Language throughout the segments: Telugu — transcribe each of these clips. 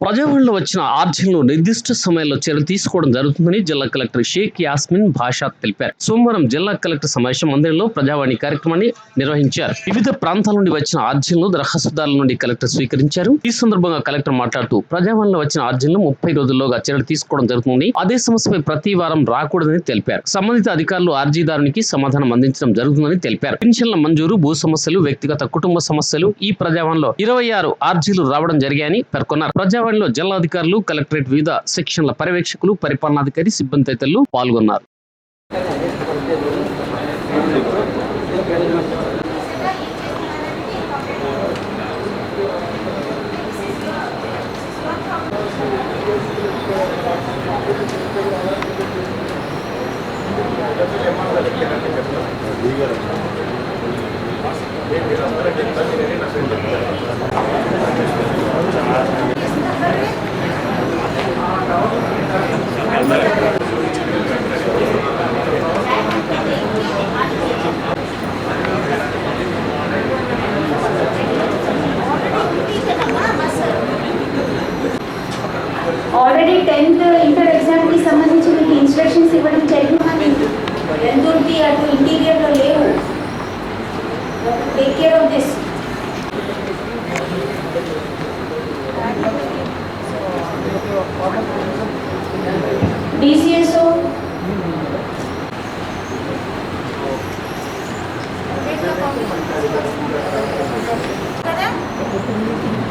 ప్రజావాణిలో వచ్చిన ఆర్జీలను నిర్దిష్ట సమయంలో చర్య తీసుకోవడం జరుగుతుందని జిల్లా కలెక్టర్ షేక్ యాస్మిన్ భాషా తెలిపారు. సోమవారం జిల్లా కలెక్టర్ సమావేశం మందిరంలో ప్రజావాణి కార్యక్రమాన్ని నిర్వహించారు. వివిధ ప్రాంతాల నుండి వచ్చిన ఆర్జీలను దరఖాస్తుదారుల నుండి కలెక్టర్ స్వీకరించారు. ఈ సందర్భంగా కలెక్టర్ మాట్లాడుతూ ప్రజావాణిలో వచ్చిన ఆర్జీలను ముప్పై రోజుల్లోగా చర్యలు తీసుకోవడం జరుగుతుందని అదే సమస్యపై ప్రతి వారం రాకూడదని తెలిపారు. సంబంధిత అధికారులు ఆర్జీదారునికి సమాధానం అందించడం జరుగుతుందని తెలిపారు. పెన్షన్ల మంజూరు భూ సమస్యలు వ్యక్తిగత కుటుంబ సమస్యలు ఈ ప్రజావాణిలో ఇరవై ఆరు ఆర్జీలు రావడం జరిగాయని పేర్కొన్నారు. ప్రజావాణిలో జిల్లాధికారులు కలెక్టరేట్ వివిధ సెక్షన్ల పర్యవేక్షకులు పరిపాలనాధికారి సిబ్బంది తదితరులు పాల్గొన్నారు. ఆల్రెడీ టెన్త్ ఇంటర్ ఎగ్జామ్కి సంబంధించి మీకు ఇన్స్ట్రక్షన్స్ ఇవ్వడం జరిగింది? రెండూర్కి అటు ఇంటీరియర్లో లేవు. Take care of this DCSO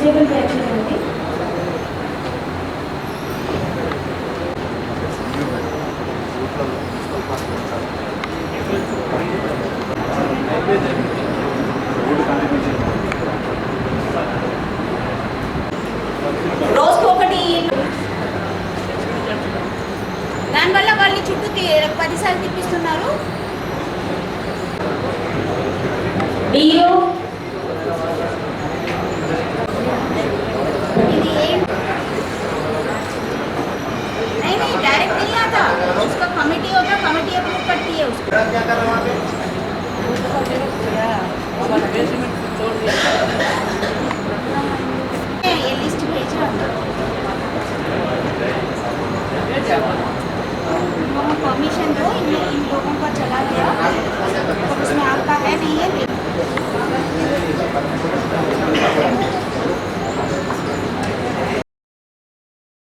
disable vaccine అండి రోజుకి దానివల్ల వాళ్ళని చుట్టూ పదిసార్లు తిప్పిస్తున్నారు. करती है उसको ये लिस्ट भेजा परमिशन दो इन लोगों का चला गया उसमें आपका है नहीं है